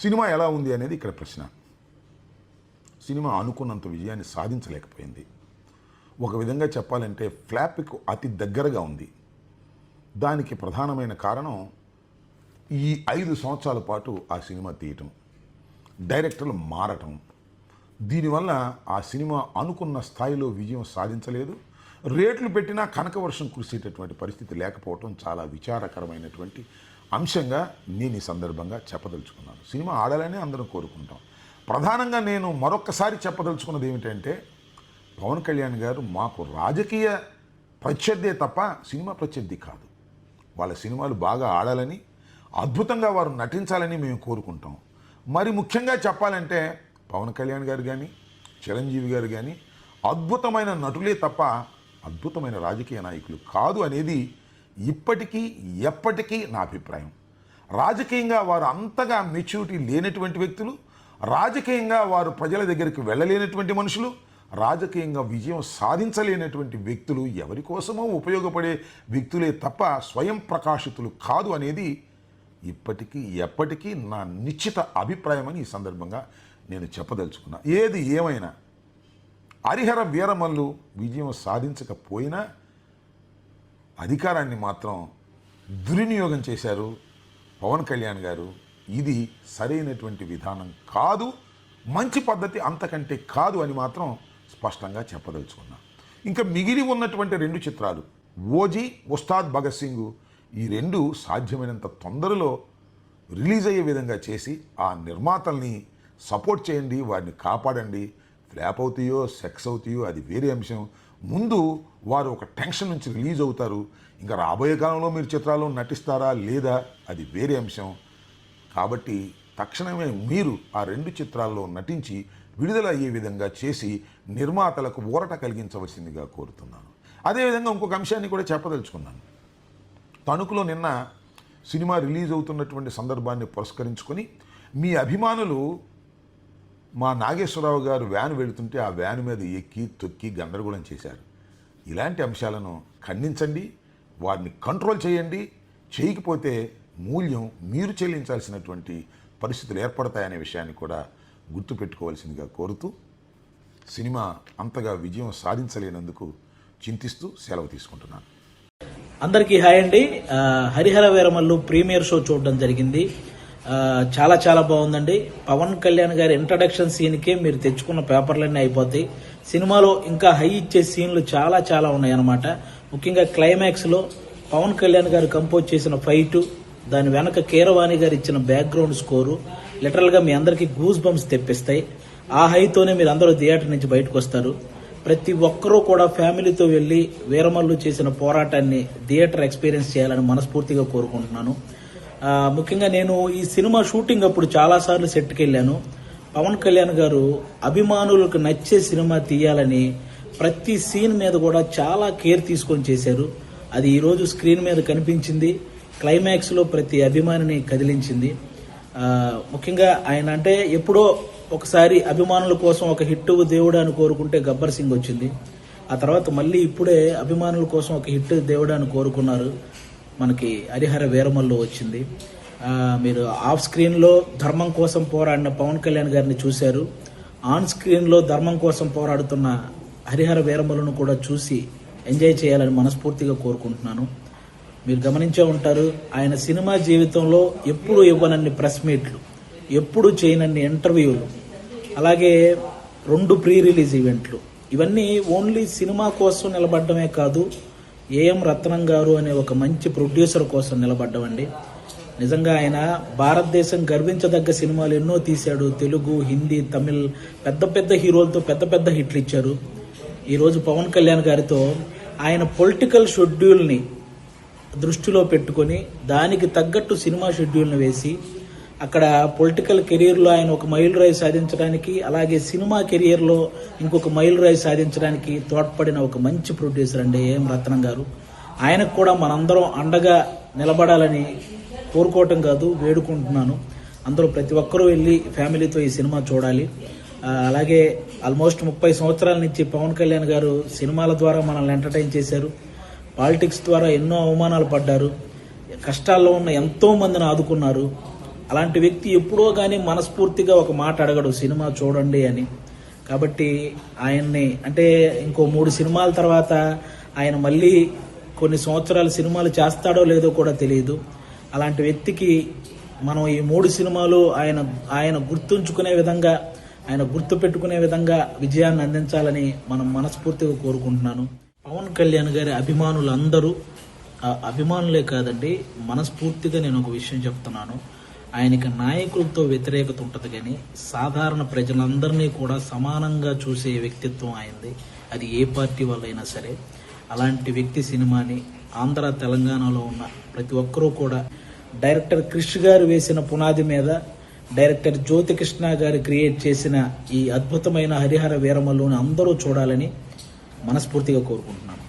Cinema ఎలా ఉంది అనేది ఇక్కడ ప్రశ్న. సినిమా అనుకున్నంత విజయాన్ని సాధించలేకపోయింది. ఒక విధంగా చెప్పాలంటే ఫ్లాప్కు అతి దగ్గరగా ఉంది. దానికి ప్రధానమైన కారణం ఈ ఐదు సంవత్సరాల పాటు ఆ సినిమా తీయటం డైరెక్టర్లు మారటం. దీనివల్ల ఆ సినిమా అనుకున్న స్థాయిలో విజయం సాధించలేదు. రేట్లు పెట్టినా కనకవర్షం కురిసేటటువంటి పరిస్థితి లేకపోవటం చాలా విచారకరమైనటువంటి అంశంగా నేను ఈ సందర్భంగా చెప్పదలుచుకున్నాను. సినిమా ఆడాలని అందరం కోరుకుంటాం. ప్రధానంగా నేను మరొక్కసారి చెప్పదలుచుకున్నది ఏమిటంటే పవన్ కళ్యాణ్ గారు మాకు రాజకీయ ప్రత్యర్థే తప్ప సినిమా ప్రత్యర్థి కాదు. వాళ్ళ సినిమాలు బాగా ఆడాలని అద్భుతంగా వారు నటించాలని మేము కోరుకుంటాం. మరి ముఖ్యంగా చెప్పాలంటే పవన్ కళ్యాణ్ గారు కానీ చిరంజీవి గారు కానీ అద్భుతమైన నటులే తప్ప అద్భుతమైన రాజకీయ నాయకులు కాదు అనేది ఇప్పటికీ ఎప్పటికీ నా అభిప్రాయం. రాజకీయంగా వారు అంతగా మెచ్యూరిటీ లేనటువంటి వ్యక్తులు రాజకీయంగా వారు ప్రజల దగ్గరికి వెళ్ళలేనటువంటి మనుషులు రాజకీయంగా విజయం సాధించలేనటువంటి వ్యక్తులు ఎవరి కోసమో ఉపయోగపడే వ్యక్తులే తప్ప స్వయం ప్రకాశితులు కాదు అనేది ఇప్పటికీ ఎప్పటికీ నా నిశ్చిత అభిప్రాయం అని ఈ సందర్భంగా నేను చెప్పదలుచుకున్నా. ఏది ఏమైనా హరిహర వీరమల్లు విజయం సాధించకపోయినా అధికారాన్ని మాత్రం దుర్వినియోగం చేశారు పవన్ కళ్యాణ్ గారు. ఇది సరైనటువంటి విధానం కాదు మంచి పద్ధతి అంతకంటే కాదు అని మాత్రం స్పష్టంగా చెప్పదలుచుకున్నా. ఇంకా మిగిలి ఉన్నటువంటి రెండు చిత్రాలు ఓజీ ఉస్తాద్ భగత్ సింగ్ ఈ రెండు సాధ్యమైనంత తొందరలో రిలీజ్ అయ్యే విధంగా చేసి ఆ నిర్మాతల్ని సపోర్ట్ చేయండి వారిని కాపాడండి ఫ్లాప్ అవుతాయో సెక్స్ అవుతాయో అది వేరే అంశం. ముందు వారు ఒక టెన్షన్ నుంచి రిలీజ్ అవుతారు. ఇంకా రాబోయే కాలంలో మీరు చిత్రాల్లో నటిస్తారా లేదా అది వేరే అంశం. కాబట్టి తక్షణమే మీరు ఆ రెండు చిత్రాల్లో నటించి విడుదల అయ్యే విధంగా చేసి నిర్మాతలకు ఊరట కలిగించవలసిందిగా కోరుతున్నాను. అదేవిధంగా ఇంకొక అంశాన్ని కూడా చెప్పదలుచుకున్నాను. తణుకులో నిన్న సినిమా రిలీజ్ అవుతున్నటువంటి సందర్భాన్ని పురస్కరించుకొని మీ అభిమానులు మా నాగేశ్వరరావు గారు వ్యాన్ వెళుతుంటే ఆ వ్యాన్ మీద ఎక్కి తొక్కి గందరగోళం చేశారు. ఇలాంటి అంశాలను ఖండించండి వారిని కంట్రోల్ చేయండి. చేయకపోతే మూల్యం మీరు చెల్లించాల్సినటువంటి పరిస్థితులు ఏర్పడతాయనే విషయాన్ని కూడా గుర్తుపెట్టుకోవాల్సిందిగా కోరుతూ సినిమా అంతగా విజయం సాధించలేనందుకు చింతిస్తూ సెలవు తీసుకుంటున్నాను. అందరికీ హాయ్ అండి. హరిహర వీరమల్లు ప్రీమియర్ షో చూడడం జరిగింది. చాలా చాలా బాగుందండి. పవన్ కళ్యాణ్ గారి ఇంట్రడక్షన్ సీన్కే మీరు తెచ్చుకున్న పేపర్లన్నీ అయిపోతాయి. సినిమాలో ఇంకా హై ఇచ్చే సీన్లు చాలా చాలా ఉన్నాయి అన్నమాట ముఖ్యంగా క్లైమాక్స్లో పవన్ కళ్యాణ్ గారు కంపోజ్ చేసిన ఫైట్ దాని వెనక కీరవాణి గారు ఇచ్చిన బ్యాక్గ్రౌండ్ స్కోరు లిటరల్గా మీ అందరికి గూస్ బంప్స్ తెప్పిస్తాయి. ఆ హైతోనే మీరు అందరూ థియేటర్ నుంచి బయటకు వస్తారు. ప్రతి ఒక్కరూ కూడా ఫ్యామిలీతో వెళ్ళి వీరమల్లు చేసిన పోరాటాన్ని థియేటర్ ఎక్స్పీరియన్స్ చేయాలని మనస్ఫూర్తిగా కోరుకుంటున్నాను. ముఖ్యంగా నేను ఈ సినిమా షూటింగ్ అప్పుడు చాలా సార్లు సెట్కి వెళ్ళాను పవన్ కళ్యాణ్ గారు అభిమానులకు నచ్చే సినిమా తీయాలని ప్రతి సీన్ మీద కూడా చాలా కేర్ తీసుకొని చేశారు. అది ఈరోజు స్క్రీన్ మీద కనిపించింది. క్లైమాక్స్లో ప్రతి అభిమానిని కదిలించింది. ముఖ్యంగా ఆయన అంటే ఎప్పుడో ఒకసారి అభిమానుల కోసం ఒక హిట్ దేవుడు అని కోరుకుంటే గబ్బర్ సింగ్ వచ్చింది. ఆ తర్వాత మళ్ళీ ఇప్పుడే అభిమానుల కోసం ఒక హిట్ దేవుడు అని కోరుకున్నారు. మనకి హరిహర వీరమల్లో వచ్చింది. మీరు ఆఫ్ స్క్రీన్లో ధర్మం కోసం పోరాడిన పవన్ కళ్యాణ్ గారిని చూశారు. ఆన్ స్క్రీన్లో ధర్మం కోసం పోరాడుతున్న హరిహర వీరమల్లును కూడా చూసి ఎంజాయ్ చేయాలని మనస్ఫూర్తిగా కోరుకుంటున్నాను. మీరు గమనించే ఉంటారు ఆయన సినిమా జీవితంలో ఎప్పుడు ఇవ్వనన్ని ప్రెస్ మీట్లు ఎప్పుడు చేయనన్ని ఇంటర్వ్యూలు అలాగే రెండు ప్రీ రిలీజ్ ఈవెంట్లు. ఇవన్నీ ఓన్లీ సినిమా కోసం నిలబడమే కాదు ఏఎం రత్నం గారు అనే ఒక మంచి ప్రొడ్యూసర్ కోసం నిలబడ్డవండి. నిజంగా ఆయన భారతదేశం గర్వించదగ్గ సినిమాలు ఎన్నో తీశాడు. తెలుగు హిందీ తమిళ్ పెద్ద పెద్ద హీరోలతో పెద్ద పెద్ద హిట్లు ఇచ్చారు ఈరోజు పవన్ కళ్యాణ్ గారితో ఆయన పొలిటికల్ షెడ్యూల్ని దృష్టిలో పెట్టుకొని దానికి తగ్గట్టు సినిమా షెడ్యూల్ని వేసి అక్కడ పొలిటికల్ కెరీర్లో ఆయన ఒక మైల్ రాయి సాధించడానికి అలాగే సినిమా కెరియర్లో ఇంకొక మైల్ రాయి సాధించడానికి తోడ్పడిన ఒక మంచి ప్రొడ్యూసర్ అండి ఏం రత్నం గారు. ఆయనకు కూడా మనందరం అండగా నిలబడాలని కోరుకోవటం కాదు వేడుకుంటున్నాను. అందరూ ప్రతి ఒక్కరూ వెళ్ళి ఫ్యామిలీతో ఈ సినిమా చూడాలి. అలాగే ఆల్మోస్ట్ ముప్పై సంవత్సరాల నుంచి పవన్ కళ్యాణ్ గారు సినిమాల ద్వారా మనల్ని ఎంటర్టైన్ చేశారు. పాలిటిక్స్ ద్వారా ఎన్నో అవమానాలు పడ్డారు. కష్టాల్లో ఉన్న ఎంతో మందిని ఆదుకున్నారు. అలాంటి వ్యక్తి ఎప్పుడో కానీ మనస్ఫూర్తిగా ఒక మాట అడగడు సినిమా చూడండి అని. కాబట్టి ఆయన్ని అంటే ఇంకో మూడు సినిమాల తర్వాత ఆయన మళ్ళీ కొన్ని సంవత్సరాలు సినిమాలు చేస్తాడో లేదో కూడా తెలియదు. అలాంటి వ్యక్తికి మనం ఈ మూడు సినిమాలు ఆయన ఆయన గుర్తుంచుకునే విధంగా ఆయన గుర్తు పెట్టుకునే విధంగా విజయాన్ని అందించాలని మనం మనస్ఫూర్తిగా కోరుకుంటున్నాను. పవన్ కళ్యాణ్ గారి అభిమానులందరూ అందరూ అభిమానులే కాదండి మనస్ఫూర్తిగా నేను ఒక విషయం చెప్తున్నాను. ఆయనకి నాయకులతో వ్యతిరేకత ఉంటుంది కానీ సాధారణ ప్రజలందరినీ కూడా సమానంగా చూసే వ్యక్తిత్వం ఆయనది. అది ఏ పార్టీ వాళ్ళైనా సరే. అలాంటి వ్యక్తి సినిమాని ఆంధ్ర తెలంగాణలో ఉన్న ప్రతి ఒక్కరూ కూడా డైరెక్టర్ క్రిష్ గారు వేసిన పునాది మీద డైరెక్టర్ జ్యోతి కృష్ణ గారు క్రియేట్ చేసిన ఈ అద్భుతమైన హరిహర వీరమల్లుని అందరూ చూడాలని మనస్ఫూర్తిగా కోరుకుంటున్నాను.